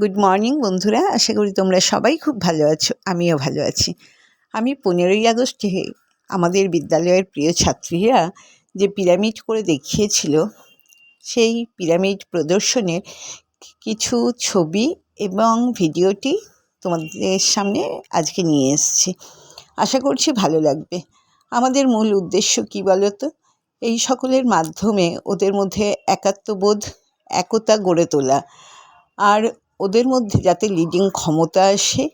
Good morning বন্ধুরা। আশা করি তোমরা সবাই খুব ভালো আছো, আমিও ভালো আছি। আমি পনেরোই আগস্টে আমাদের বিদ্যালয়ের প্রিয় ছাত্রীরা যে পিরামিড করে দেখিয়েছিল, সেই পিরামিড প্রদর্শনের কিছু ছবি এবং ভিডিওটি তোমাদের সামনে আজকে নিয়ে এসছি। আশা করছি ভালো লাগবে। আমাদের মূল উদ্দেশ্য কী বলো তো এই সকলের মাধ্যমে ওদের মধ্যে একাত্মবোধ, একতা গড়ে তোলা। আর ওদের মধ্যে যাতে লিডিং ক্ষমতা আসে,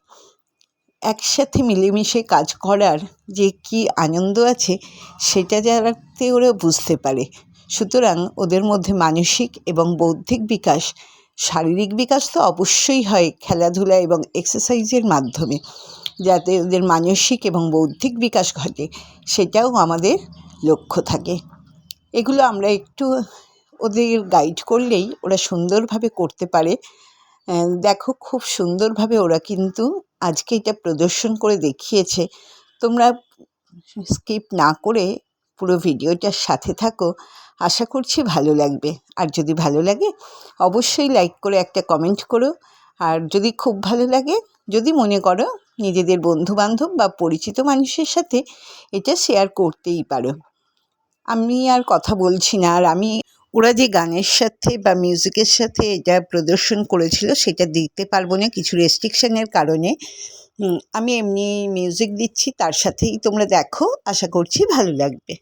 একসাথে মিলেমিশে কাজ করার যে কী আনন্দ আছে, সেটা যাতে ওরা বুঝতে পারে। সুতরাং ওদের মধ্যে মানসিক এবং বৌদ্ধিক বিকাশ, শারীরিক বিকাশ তো অবশ্যই হয় খেলাধুলা এবং এক্সারসাইজের মাধ্যমে। যাতে ওদের মানসিক এবং বৌদ্ধিক বিকাশ ঘটে, সেটাও আমাদের লক্ষ্য থাকে। এগুলো আমরা একটু ওদের গাইড করলেই ওরা সুন্দরভাবে করতে পারে। দেখো খুব সুন্দরভাবে ওরা কিন্তু আজকে এটা প্রদর্শন করে দেখিয়েছে। তোমরা স্কিপ না করে পুরো ভিডিওটার সাথে থাকো, আশা করছি ভালো লাগবে। আর যদি ভালো লাগে, অবশ্যই লাইক করে একটা কমেন্ট করো। আর যদি খুব ভালো লাগে, যদি মনে করো নিজেদের বন্ধু বান্ধব বা পরিচিত মানুষের সাথে এটা শেয়ার করতেই পারো। আমি আর কথা বলছি না, আর আমি ওরা যে গানের সাথে বা মিউজিকের সাথে এটা প্রদর্শন করেছিল, সেটা দিতে পারব না কিছু রেস্ট্রিকশানের কারণে। আমি এমনি মিউজিক দিচ্ছি, তার সাথেই তোমরা দেখো, আশা করছি ভালো লাগবে।